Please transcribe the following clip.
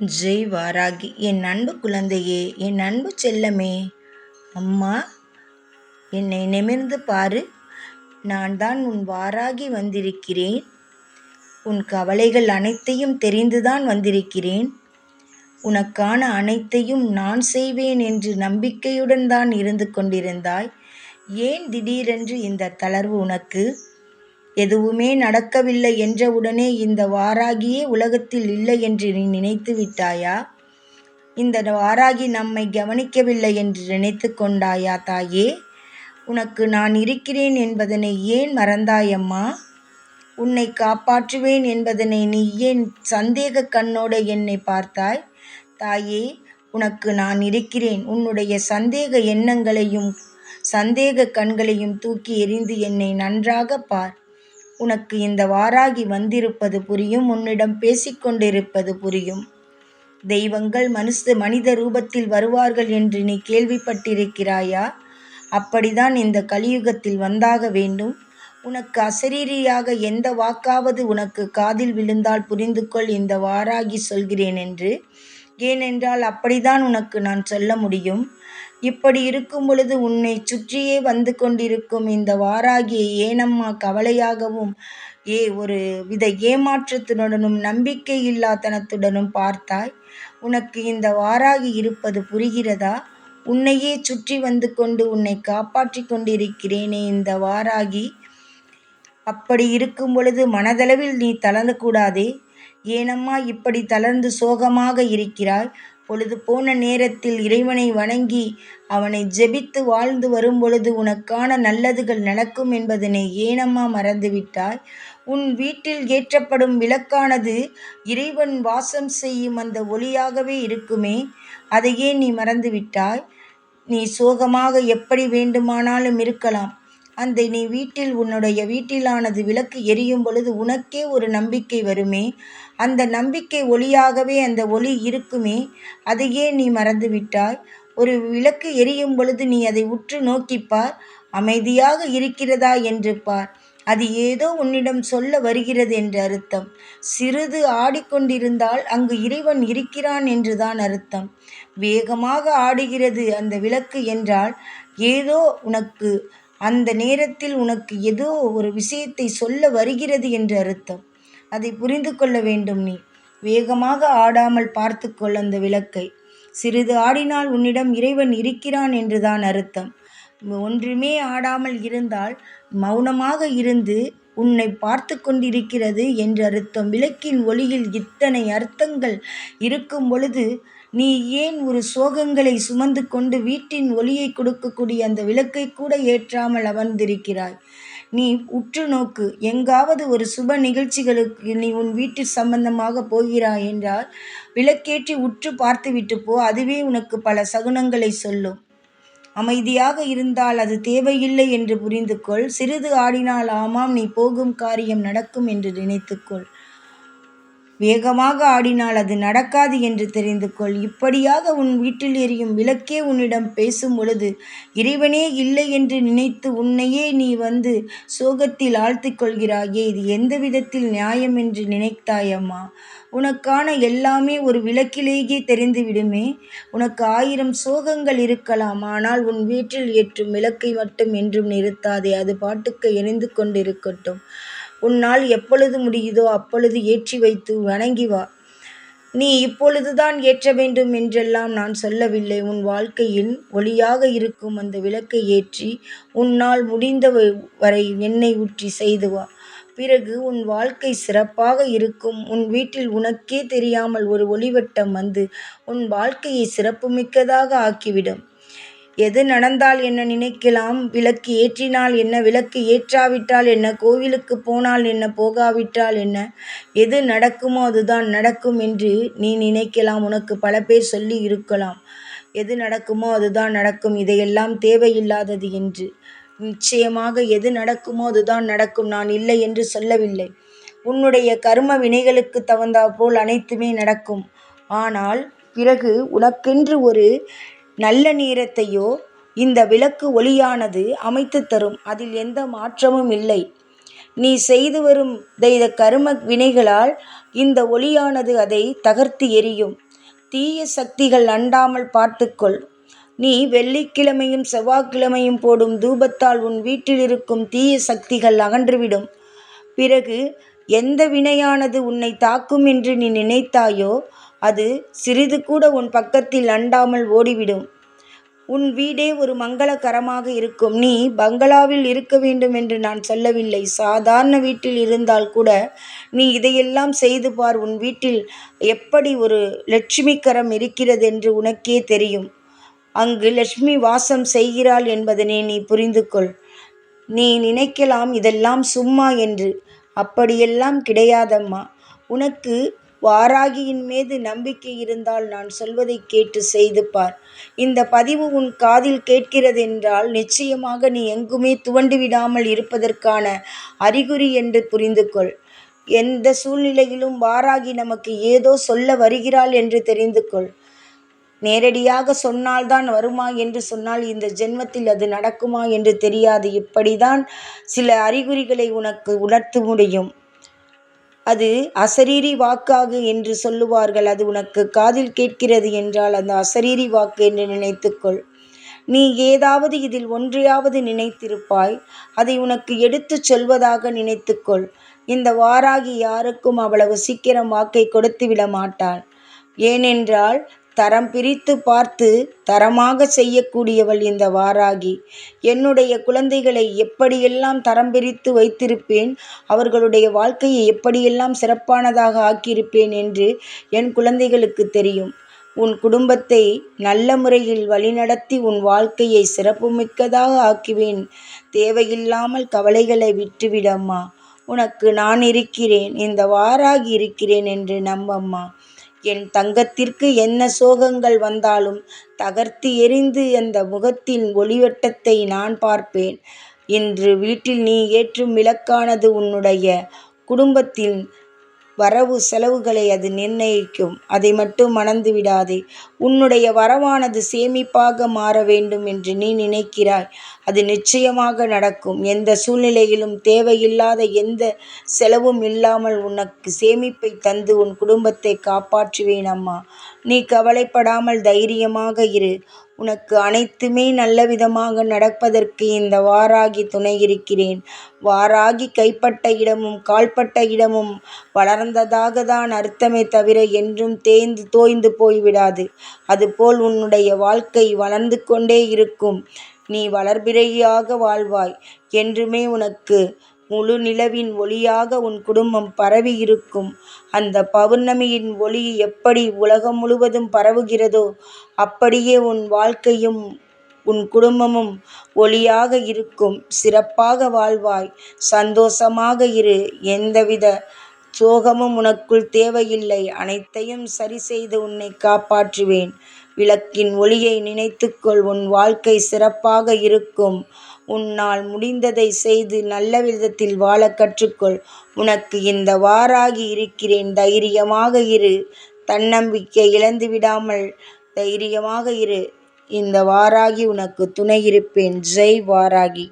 ஜெய் வாராகி என் அன்பு குழந்தையே என் அன்பு செல்லமே அம்மா என்னை நிமிர்ந்து பாரு. நான் தான் உன் வாராகி வந்திருக்கிறேன். உன் கவலைகள் அனைத்தையும் தெரிந்துதான் வந்திருக்கிறேன். உனக்கான அனைத்தையும் நான் செய்வேன் என்று நம்பிக்கையுடன் தான் இருந்து கொண்டிருந்தாய். ஏன் திடீரென்று இந்த தளர்வு உனக்கு? எதுவுமே நடக்கவில்லை என்றவுடனே இந்த வாராகியே உலகத்தில் இல்லை என்று நீ நினைத்து விட்டாயா? இந்த வாராகி நம்மை கவனிக்கவில்லை என்று நினைத்து கொண்டாயா தாயே? உனக்கு நான் இருக்கிறேன் என்பதனை ஏன் மறந்தாயம்மா? உன்னை காப்பாற்றுவேன் என்பதனை நீ ஏன் சந்தேக கண்ணோடு என்னை பார்த்தாய்? தாயே உனக்கு நான் இருக்கிறேன். உன்னுடைய சந்தேக எண்ணங்களையும் சந்தேக கண்களையும் தூக்கி எறிந்து என்னை நன்றாக பார். உனக்கு இந்த வாராகி வந்திருப்பது புரியும் உன்னிடம் பேசிக்கொண்டிருப்பது புரியும். தெய்வங்கள் மனுஷ மனித ரூபத்தில் வருவார்கள் என்று நீ கேள்விப்பட்டிருக்கிறாயா? அப்படிதான் இந்த கலியுகத்தில் வந்தாக வேண்டும். உனக்கு அசரீரியாக எந்த வாக்காவது உனக்கு காதில் விழுந்தால் புரிந்து கொள் இந்த வாராகி சொல்கிறேன் என்று. ஏனென்றால் அப்படிதான் உனக்கு நான் சொல்ல முடியும். இப்படி இருக்கும் பொழுது உன்னை சுற்றியே வந்து கொண்டிருக்கும் இந்த வாராகிய ஏனம்மா கவலையாகவும் ஏ ஒரு வித ஏமாற்றத்துடனும் நம்பிக்கை இல்லாதனத்துடனும் பார்த்தாய்? உனக்கு இந்த வாராகி இருப்பது புரிகிறதா? உன்னையே சுற்றி வந்து கொண்டு உன்னை காப்பாற்றி கொண்டிருக்கிறேனே இந்த வாராகி. அப்படி இருக்கும் பொழுது மனதளவில் நீ தளரக்கூடாதே ஏனம்மா இப்படி தளர்ந்து சோகமாக இருக்கிறாய். பொழுது போன நேரத்தில் இறைவனை வணங்கி அவனை ஜெபித்து வாழ்ந்து வரும்பொழுது உனக்கான நல்லதுகள் நடக்கும் என்பதனை ஏனம்மா மறந்துவிட்டாய்? உன் வீட்டில் ஏற்றப்படும் விளக்கானது இறைவன் வாசம் செய்யும் அந்த ஒளியாகவே இருக்குமே அதையே நீ மறந்துவிட்டாய்? நீ சோகமாக எப்படி வேண்டுமானாலும் இருக்கலாம். அந்த நீ வீட்டில் உன்னுடைய வீட்டிலானது விளக்கு எரியும் பொழுது உனக்கே ஒரு நம்பிக்கை வருமே. அந்த நம்பிக்கை ஒளியாகவே அந்த ஒளி இருக்குமே. அதையே நீ மறந்துவிட்டாய். ஒரு விளக்கு எரியும் பொழுது நீ அதை உற்று நோக்கிப்பார். அமைதியாக இருக்கிறதா என்று பார். அது ஏதோ உன்னிடம் சொல்ல வருகிறது என்று அர்த்தம். சிறிது ஆடிக்கொண்டிருந்தால் அங்கு இறைவன் இருக்கிறான் என்றுதான் அர்த்தம். வேகமாக ஆடுகிறது அந்த விளக்கு என்றால் ஏதோ உனக்கு அந்த நேரத்தில் உனக்கு ஏதோ ஒரு விஷயத்தை சொல்ல வருகிறது என்று அர்த்தம். அதை புரிந்து கொள்ள வேண்டும் நீ. வேகமாக ஆடாமல் பார்த்து கொள் அந்த விளக்கை. சிறிது ஆடினால் உன்னிடம் இறைவன் இருக்கிறான் என்றுதான் அர்த்தம். ஒன்றுமே ஆடாமல் இருந்தால் மௌனமாக இருந்து உன்னை பார்த்து கொண்டிருக்கிறது என்று அர்த்தம். விளக்கின் ஒளியில் இத்தனை அர்த்தங்கள் இருக்கும் பொழுது நீ ஏன் ஒரு சோகங்களை சுமந்து கொண்டு வீட்டின் ஒளியை கொடுக்கக்கூடிய அந்த விளக்கை கூட ஏற்றாமல் அமர்ந்திருக்கிறாய்? நீ உற்று நோக்கு எங்காவது ஒரு சுப நிகழ்ச்சிகளுக்கு நீ உன் வீட்டு சம்பந்தமாக போகிறாய் என்றால் விளக்கேற்றி உற்று பார்த்துவிட்டு போ அதுவே உனக்கு பல சகுனங்களை சொல்லும். அமைதியாக இருந்தால் அது தேவையில்லை என்று புரிந்து கொள் சிறிது ஆடினால் ஆமாம் நீ போகும் காரியம் நடக்கும் என்று நினைத்துக்கொள். வேகமாக ஆடினால் அது நடக்காது என்று தெரிந்து கொள் இப்படியாக உன் வீட்டில் எரியும் விளக்கே உன்னிடம் பேசும் பொழுது இறைவனே இல்லை என்று நினைத்து உன்னையே நீ வந்து சோகத்தில் ஆழ்த்திக் கொள்கிறாயே இது எந்த விதத்தில் நியாயம் என்று நினைத்தாயம்மா? உனக்கான எல்லாமே ஒரு விளக்கிலேயே தெரிந்துவிடுமே. உனக்கு ஆயிரம் சோகங்கள் இருக்கலாம் ஆனால் உன் வீட்டில் ஏற்றும் விளக்கை மட்டும் என்றும் நிறுத்தாதே. அது பாட்டுக்கு எரிந்து கொண்டிருக்கட்டும். உன்னால் எப்பொழுது முடியுதோ அப்பொழுது ஏற்றி வைத்து வணங்கி வா. நீ இப்பொழுதுதான் ஏற்ற வேண்டும் என்றெல்லாம் நான் சொல்லவில்லை. உன் வாழ்க்கையில் ஒளியாக இருக்கும் அந்த விளக்கை ஏற்றி உன்னால் முடிந்த வரை எண்ணெய் ஊற்றி செய்து வா. பிறகு உன் வாழ்க்கை சிறப்பாக இருக்கும். உன் வீட்டில் உனக்கே தெரியாமல் ஒரு ஒளிவட்டம் வந்து உன் வாழ்க்கையை சிறப்புமிக்கதாக ஆக்கிவிடும். எது நடந்தால் என்ன நினைக்கலாம்? விளக்கு ஏற்றினால் என்ன? விளக்கு ஏற்றாவிட்டால் என்ன? கோவிலுக்கு போனால் என்ன? போகாவிட்டால் என்ன? எது நடக்குமோ அதுதான் நடக்கும் என்று நீ நினைக்கலாம். உனக்கு பல பேர் சொல்லி இருக்கலாம். எது நடக்குமோ அதுதான் நடக்கும். இதையெல்லாம் தேவையில்லாதது என்று. நிச்சயமாக எது நடக்குமோ அதுதான் நடக்கும். நான் இல்லை என்று சொல்லவில்லை. உன்னுடைய கர்ம வினைகளுக்கு தகுந்தாற்போல் அனைத்துமே நடக்கும். ஆனால் பிறகு உனக்கென்று ஒரு நல்ல நேரத்தையோ இந்த விளக்கு ஒளியானது அமைத்து தரும். அதில் எந்த மாற்றமும் இல்லை. நீ செய்து வரும் தெய்த கரும வினைகளால் இந்த ஒளியானது அதை தகர்த்து எரியும். தீய சக்திகள் அண்டாமல் பார்த்துக்கொள். நீ வெள்ளிக்கிழமையும் செவ்வாய்க்கிழமையும் போடும் தூபத்தால் உன் வீட்டில் இருக்கும் தீய சக்திகள் அகன்றுவிடும். பிறகு எந்த வினையானது உன்னை தாக்கும் என்று நீ நினைத்தாயோ அது சிறிது கூட உன் பக்கத்தில் அண்டாமல் ஓடிவிடும். உன் வீடே ஒரு மங்களகரமாக இருக்கும். நீ பங்களாவில் இருக்க வேண்டும் என்று நான் சொல்லவில்லை. சாதாரண வீட்டில் இருந்தால் கூட நீ இதையெல்லாம் செய்து பார். உன் வீட்டில் எப்படி ஒரு லட்சுமிக்கரம் இருக்கிறது என்று உனக்கே தெரியும். அங்கு லட்சுமி வாசம் செய்கிறாள் என்பதனை நீ புரிந்து கொள் நீ நினைக்கலாம் இதெல்லாம் சும்மா என்று. அப்படியெல்லாம் கிடையாதம்மா. உனக்கு வாராகியின் மீது நம்பிக்கை இருந்தால் நான் சொல்வதை கேட்டு செய்து பார். இந்த பதிவு உன் காதில் கேட்கிறதென்றால் நிச்சயமாக நீ எங்குமே துவண்டு விடாமல் இருப்பதற்கான அறிகுறி என்று புரிந்து கொள் எந்த சூழ்நிலையிலும் வாராகி நமக்கு ஏதோ சொல்ல வருகிறாள் என்று தெரிந்து கொள் நேரடியாக சொன்னால்தான் வருமா என்று சொன்னால் இந்த ஜென்மத்தில் அது நடக்குமா என்று தெரியாது. இப்படிதான் சில அறிகுறிகளை உனக்கு உணர்த்த முடியும். அது அசரீரி வாக்காகு என்று சொல்லுவார்கள். அது உனக்கு காதில் கேட்கிறது என்றால் அந்த அசரீரி வாக்கு என்று நினைத்துக்கொள். நீ ஏதாவது இதில் ஒன்றையாவது நினைத்திருப்பாய். அதை உனக்கு எடுத்துச் சொல்வதாக நினைத்துக்கொள். இந்த வாராகி யாருக்கும் அவ்வளவு சீக்கிரம் வாக்கை கொடுத்து விட மாட்டாள். ஏனென்றால் தரம் பிரித்து பார்த்து தரமாக செய்யக்கூடியவள் இந்த வாராகி. என்னுடைய குழந்தைகளை எப்படியெல்லாம் தரம் பிரித்து வைத்திருப்பேன் அவர்களுடைய வாழ்க்கையை எப்படியெல்லாம் சிறப்பானதாக ஆக்கியிருப்பேன் என்று என் குழந்தைகளுக்கு தெரியும். உன் குடும்பத்தை நல்ல முறையில் வழிநடத்தி உன் வாழ்க்கையை சிறப்புமிக்கதாக ஆக்குவேன். தேவையில்லாமல் கவலைகளை விட்டுவிடம்மா உனக்கு நான் இருக்கிறேன் இந்த வாராகி இருக்கிறேன் என்று நம்பம்மா என் தங்கத்திற்கு என்ன சோகங்கள் வந்தாலும் தகர்த்து எறிந்து அந்த முகத்தின் ஒளிவட்டத்தை நான் பார்ப்பேன். இன்று வீட்டில் நீ ஏற்றும் விளக்கானது உன்னுடைய குடும்பத்தின் வரவு செலவுகளை அது நிர்ணயிக்கும். அதை மட்டும் மணந்து விடாதே. உன்னுடைய வரவானது சேமிப்பாக மாற வேண்டும் என்று நீ நினைக்கிறாய். அது நிச்சயமாக நடக்கும். எந்த சூழ்நிலையிலும் தேவையில்லாத எந்த செலவும் இல்லாமல் உனக்கு சேமிப்பை தந்து உன் குடும்பத்தை காப்பாற்றுவேன் அம்மா. நீ கவலைப்படாமல் தைரியமாக இரு. உனக்கு அனைத்துமே நல்ல விதமாக நடப்பதற்கு இந்த வாராகி துணை இருக்கிறேன். வாராகி கைப்பட்ட இடமும் கால்பட்ட இடமும் வளர்ந்ததாக தான் அர்த்தமே தவிர என்றும் தேய்ந்து தோய்ந்து போய்விடாது. அதுபோல் உன்னுடைய வாழ்க்கை வளர்ந்து கொண்டே இருக்கும். நீ வளர்பிறையாக வாழ்வாய். என்றுமே உனக்கு முழு நிலவின் ஒளியாக உன் குடும்பம் பரவி இருக்கும். அந்த பௌர்ணமியின் ஒளி எப்படி உலகம் முழுவதும் பரவுகிறதோ அப்படியே உன் வாழ்க்கையும் உன் குடும்பமும் ஒளியாக இருக்கும். சிறப்பாக வாழ்வாய். சந்தோஷமாக இரு. எந்தவித சோகமும் உனக்குள் தேவையில்லை. அனைத்தையும் சரி செய்து உன்னை காப்பாற்றுவேன். விளக்கின் ஒளியை நினைத்துக்கொள். உன் வாழ்க்கை சிறப்பாக இருக்கும். உன்னால் முடிந்ததை செய்து நல்ல விதத்தில் வாழ கற்றுக்கொள். உனக்கு இந்த வாராகி இருக்கிறேன். தைரியமாக இரு. தன்னம்பிக்கை இழந்து விடாமல் தைரியமாக இரு. இந்த வாராகி உனக்கு துணை இருப்பேன். ஜெய் வாராகி.